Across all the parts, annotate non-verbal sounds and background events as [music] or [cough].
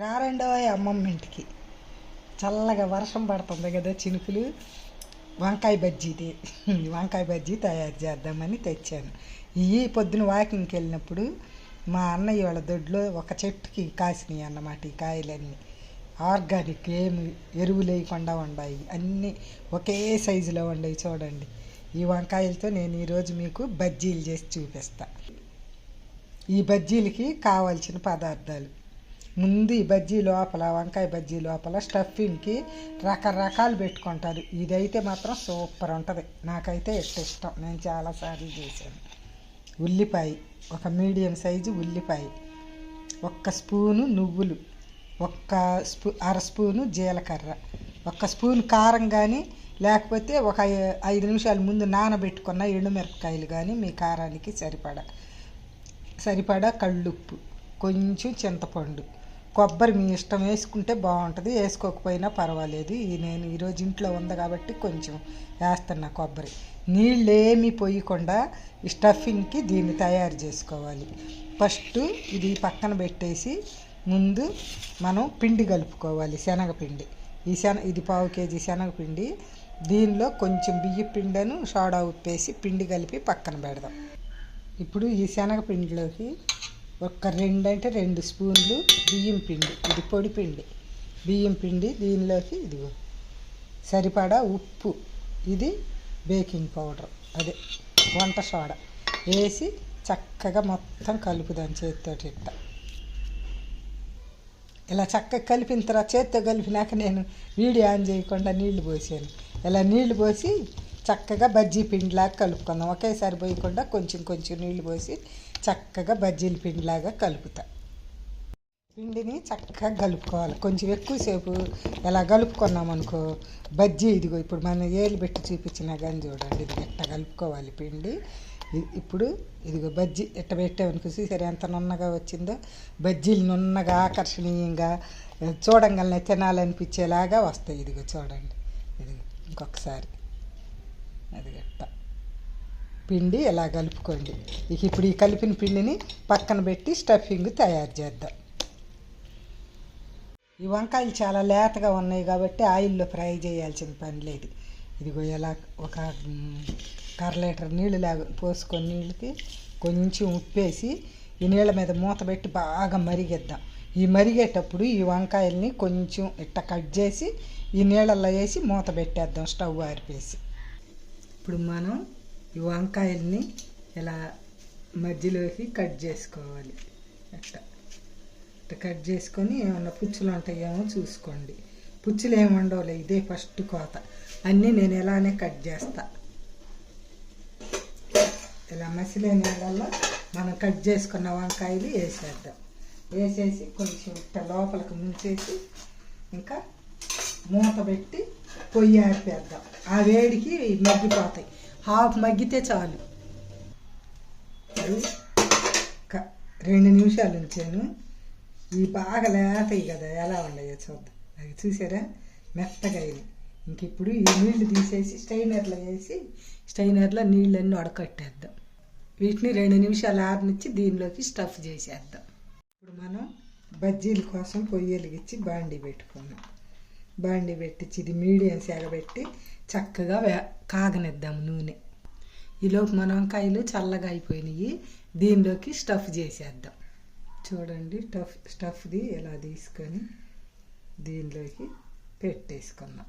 రారండో అమ్మమ్మ ఇంటికి. చల్లగా వర్షం పడుతుంది కదా చినుకులు. వంకాయ బజ్జీది వంకాయ బజ్జీ తయారు చేద్దామని తెచ్చాను. ఈ పొద్దున వాకింగ్కి వెళ్ళినప్పుడు మా అన్నయ్య వాళ్ళ దొడ్లో ఒక చెట్టుకి కాసినాయి అన్నమాట ఈ కాయలన్నీ. ఆర్గానిక్ ఏమి ఎరువులు వేయకుండా ఉన్నాయి అన్నీ ఒకే సైజులో ఉన్నాయి చూడండి. ఈ వంకాయలతో నేను ఈరోజు మీకు బజ్జీలు చేసి చూపిస్తా. ఈ బజ్జీలకి కావాల్సిన పదార్థాలు. ముందు ఈ బజ్జీ లోపల వంకాయ బజ్జీ లోపల స్టఫింగ్కి రకరకాలు పెట్టుకుంటారు. ఇదైతే మాత్రం సూపర్ ఉంటుంది. నాకైతే ఎట్ట ఇష్టం. నేను చాలాసార్లు చేశాను. ఉల్లిపాయ ఒక మీడియం సైజు ఉల్లిపాయ ఒక్క స్పూను నువ్వులు ఒక్క స్పూ అర స్పూను జీలకర్ర ఒక్క స్పూన్ కారం కానీ లేకపోతే ఒక ఐదు నిమిషాల ముందు నానబెట్టుకున్న ఎండుమిరపకాయలు కానీ మీ కారానికి సరిపడా సరిపడా కళ్ళుప్పు కొంచెం చింతపండు కొబ్బరి మీ ఇష్టం వేసుకుంటే బాగుంటుంది వేసుకోకపోయినా పర్వాలేదు. ఇది నేను ఈరోజు ఇంట్లో ఉంది కాబట్టి కొంచెం వేస్తున్నా కొబ్బరి. నీళ్ళేమి పోయకుండా ఈ స్టఫింగ్కి దీన్ని తయారు చేసుకోవాలి. ఫస్ట్ ఇది పక్కన పెట్టేసి ముందు మనం పిండి కలుపుకోవాలి శనగపిండి. ఈ శన ఇది పావు కేజీ శనగపిండి. దీనిలో కొంచెం బియ్య పిండను సోడా ఉప్పేసి పిండి కలిపి పక్కన పెడదాం. ఇప్పుడు ఈ శనగపిండిలోకి ఒక రెండు అంటే రెండు స్పూన్లు బియ్యం పిండి ఇది పొడి పిండి. బియ్యం పిండి దీనిలోకి ఇదిగో సరిపడా ఉప్పు ఇది బేకింగ్ పౌడర్ అదే వంట సోడా వేసి చక్కగా మొత్తం కలుపుదాం చేతితో ఇట్ట ఇలా చక్కగా కలిపిన తర్వాత చేత్తో కలిపినాక నేను వీడియో ఆన్ చేయకుండా నీళ్ళు పోసాను. ఇలా నీళ్ళు పోసి చక్కగా బజ్జీ పిండిలాగా కలుపుకుందాం. ఒకేసారి పోయకుండా కొంచెం కొంచెం నీళ్ళు పోసి చక్కగా బజ్జీల పిండిలాగా కలుపుతా. పిండిని చక్కగా కలుపుకోవాలి. కొంచెం ఎక్కువసేపు ఎలా కలుపుకున్నాం అనుకో బజ్జీ ఇదిగో ఇప్పుడు మనం ఏలు పెట్టి చూపించినా కానీ చూడండి. ఇది ఎట్ట కలుపుకోవాలి పిండి? ఇప్పుడు ఇదిగో బజ్జీ ఎట్ట పెట్టామనుకో చూసారు ఎంత నున్నగా వచ్చిందో? బజ్జీలు నున్నగా ఆకర్షణీయంగా చూడంగానే తినాలనిపించేలాగా వస్తాయి. ఇదిగో చూడండి. ఇదిగో ఇంకొకసారి. అది గట్ట పిండి ఇలా కలుపుకోండి? ఇక ఇప్పుడు ఈ కలిపిన పిండిని పక్కన పెట్టి స్టఫింగ్ తయారు చేద్దాం. ఈ వంకాయలు చాలా లేతగా ఉన్నాయి కాబట్టి ఆయిల్లో ఫ్రై చేయాల్సిన పని లేదు. ఇదిగో ఎలా ఒక కర్ర లీటర్ నీళ్ళు లాగా పోసుకొని నీళ్ళకి కొంచెం ఉప్పేసి ఈ నీళ్ళ మీద మూత పెట్టి బాగా మరిగిద్దాం. ఈ మరిగేటప్పుడు ఈ వంకాయల్ని కొంచెం ఇట్ట కట్ చేసి ఈ నీళ్ళల్లో వేసి మూత పెట్టేద్దాం స్టవ్ ఆరిపేసి. ఇప్పుడు మనం ఈ వంకాయల్ని ఇలా మధ్యలోకి కట్ చేసుకోవాలి. అట్లా అట్లా కట్ చేసుకొని ఏమన్నా పుచ్చులు ఉంటాయేమో చూసుకోండి. పుచ్చులు ఏమి ఇదే ఫస్ట్ కోత. అన్నీ నేను ఎలానే కట్ చేస్తా. ఇలా మసిలే నీళ్ళల్లో మనం కట్ చేసుకున్న వంకాయలు వేసేద్దాం. వేసేసి కొంచెం ఇట్ట లోపలికి ముంచేసి ఇంకా మూత పెట్టి పొయ్యి ఆడిపేద్దాం ఆ వేడికి మగ్గిపోతాయి. హాఫ్ మగ్గితే చాలు. రెండు నిమిషాలు ఉంచాను. ఈ బాగా లేతాయి కదా ఎలా ఉన్నాయో చూద్దాం. అది చూసారా? మెత్తగా అయింది ఇంక ఇప్పుడు ఈ నీళ్ళు తీసేసి స్టైనర్లో వేసి స్టైనర్లో నీళ్ళన్నీ వడకట్టేద్దాం. వీటిని రెండు నిమిషాలు ఆరనిచ్చి దీనిలోకి స్టఫ్ చేసేద్దాం. ఇప్పుడు మనం బజ్జీల కోసం పొయ్యి వెలిగించి బాండి పెట్టుకున్నాం. బాండి పెట్టించి ఇది మీడియం సెగబెట్టి చక్కగా వే- కాగనిద్దాం నూనె. ఈలోపు మన వంకాయలు చల్లగా అయిపోయినాయి. దీనిలోకి స్టఫ్ చేసేద్దాం. చూడండి టఫ్ స్టఫ్ది ఇలా తీసుకొని దీనిలోకి పెట్టేసుకుందాం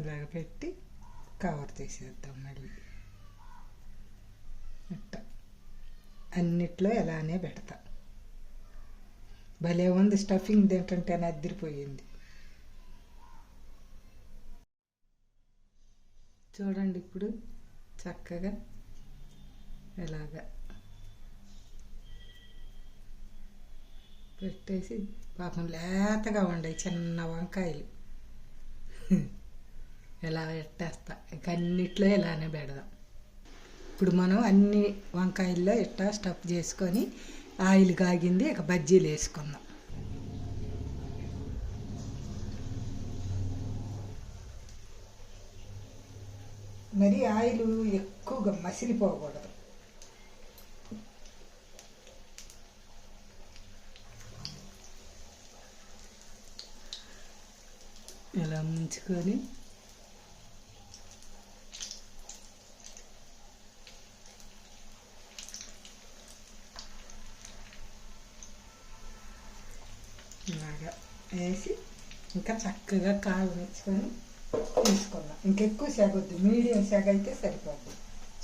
ఇలాగ పెట్టి కవర్ చేసేద్దాం మళ్ళీ. ఇట్ట అన్నిట్లో ఇలానే పెడతా. భలే ఉంది స్టఫింగ్ తింటుంటే అద్దరిపోయింది చూడండి ఇప్పుడు చక్కగా ఇలాగా పెట్టేసి పాపం లేతగా ఉండే చిన్న వంకాయలు. [laughs] ఇలా పెట్టేస్తా ఇక అన్నిట్లో ఇలానే పెడదాం. ఇప్పుడు మనం అన్ని వంకాయల్లో ఇట్టా స్టఫ్ చేసుకొని ఆయిల్ కాగింది ఇక బజ్జీలు వేసుకుందాం. మరి ఆయిల్ ఎక్కువగా మసిలిపోకూడదు. ఇలా ముంచుకొని వేసి ఇంకా చక్కగా కాలు తీసుకుందాం ఇంకెక్కువ సెగొద్దు మీడియం సెగ అయితే సరిపోద్ది.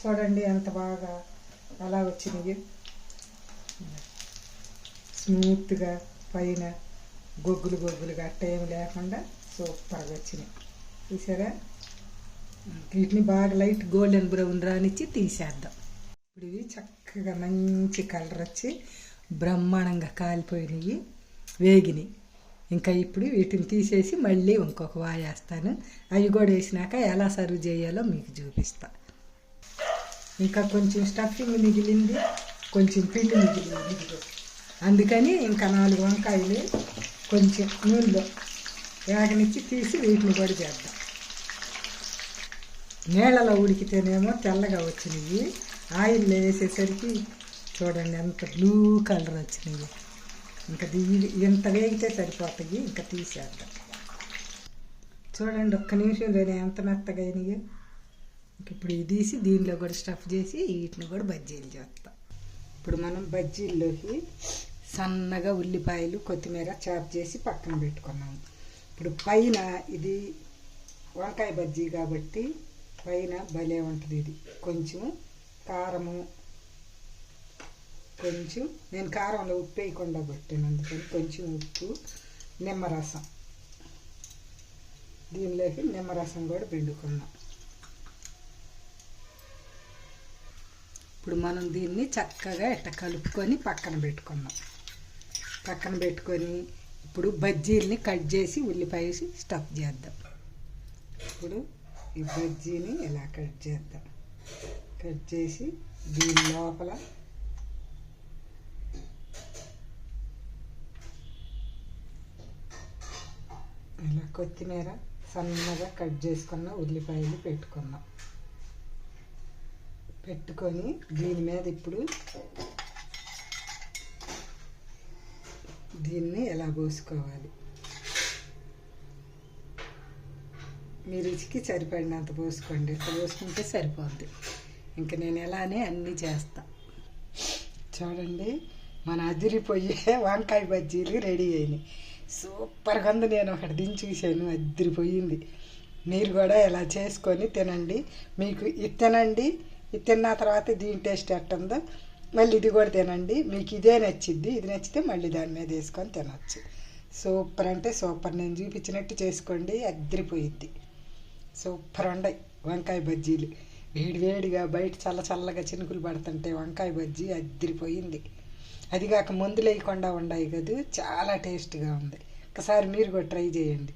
చూడండి ఎంత బాగా అలా వచ్చినాయి. స్మూత్గా పైన గొగ్గులు గొగ్గులుగా అట్ట ఏమి లేకుండా సూపర్గా వచ్చినాయి. చూసారా వీటిని బాగా లైట్ గోల్డెన్ బ్రౌన్ రానిచ్చి తీసేద్దాం. ఇప్పుడు ఇవి చక్కగా మంచి కలర్ వచ్చి బ్రహ్మాండంగా కాలిపోయినాయి. వేగినాయి. ఇంకా ఇప్పుడు వీటిని తీసేసి మళ్ళీ ఇంకొక వాయేస్తాను అవి కూడా వేసినాక ఎలా సర్వ్ చేయాలో మీకు చూపిస్తా. ఇంకా కొంచెం స్టఫింగ్ మిగిలింది కొంచెం పిండి మిగిలింది అందుకని ఇంకా నాలుగు వంకాయలు కొంచెం నూనెలో వేగనిచ్చి తీసి వీటిని కూడా చేద్దాం. నీళ్ళలో ఉడికితేనేమో తెల్లగా వచ్చినాయి ఆయిల్ వేసేసరికి చూడండి ఎంత బ్లూ కలర్ వచ్చినాయి ఇంకా దీ- ఇంత వేగితే సరిపోతాయి ఇంకా తీసేద్దాం. చూడండి ఒక్క నిమిషంలోనే ఎంత మెత్తగా అయినాయి. ఇప్పుడు ఇది తీసి దీనిలో కూడా స్టఫ్ చేసి వీటిని కూడా బజ్జీలు చేస్తాం. ఇప్పుడు మనం బజ్జీల్లోకి సన్నగా ఉల్లిపాయలు కొత్తిమీర చాప్ చేసి పక్కన పెట్టుకున్నాము. ఇప్పుడు పైన ఇది వంకాయ బజ్జీ కాబట్టి పైన భలే ఉంటుంది ఇది. కొంచెం కారము కొంచెం నేను కారంలో ఉప్పు వేయకుండా పెట్టాను అందుకని కొంచెం ఉప్పు నిమ్మరసం. దీనిలోకి నిమ్మరసం కూడా పిండుకున్నాం. ఇప్పుడు మనం దీన్ని చక్కగా ఇట్ట కలుపుకొని పక్కన పెట్టుకున్నాం పక్కన పెట్టుకొని ఇప్పుడు బజ్జీల్ని కట్ చేసి ఉల్లిపాయ వేసి స్టఫ్ చేద్దాం. ఇప్పుడు ఈ బజ్జీని ఇలా కట్ చేద్దాం. కట్ చేసి దీని లోపల ఇలా కొత్తిమీర సన్నగా కట్ చేసుకున్న ఉల్లిపాయలు పెట్టుకుందాం. పెట్టుకొని దీని మీద ఇప్పుడు దీన్ని ఎలా పోసుకోవాలి? మీ రుచికి సరిపడినంత పోసుకోండి. ఇట్లా పోసుకుంటే సరిపోద్ది. ఇంకా నేను ఎలానే అన్నీ చేస్తా. చూడండి మన అదిరిపోయే వంకాయ బజ్జీలు రెడీ అయినాయి. సూపర్గా ఉంది. నేను ఒకటి దించి చూశాను అదిరిపోయింది. మీరు కూడా ఇలా చేసుకొని తినండి. మీకు ఇది తినండి. ఇది తిన్న తర్వాత దీని టేస్ట్ ఎట్టుందో మళ్ళీ ఇది కూడా తినండి. మీకు ఇదే నచ్చిద్ది. ఇది నచ్చితే మళ్ళీ దాని మీద వేసుకొని తినచ్చు. సూపర్ అంటే సూపర్. నేను చూపించినట్టు చేసుకోండి. అదిరిపోయిద్ది. సూపర్ ఉండయి వంకాయ బజ్జీలు. వేడి వేడిగా బయట చల్ల చల్లగా చినుకులు పడుతుంటే వంకాయ బజ్జీ అద్దరిపోయింది అది కాక మందులు వేయకుండా ఉన్నాయి కదా. చాలా టేస్ట్గా ఉంది. ఒకసారి మీరు కూడా ట్రై చేయండి.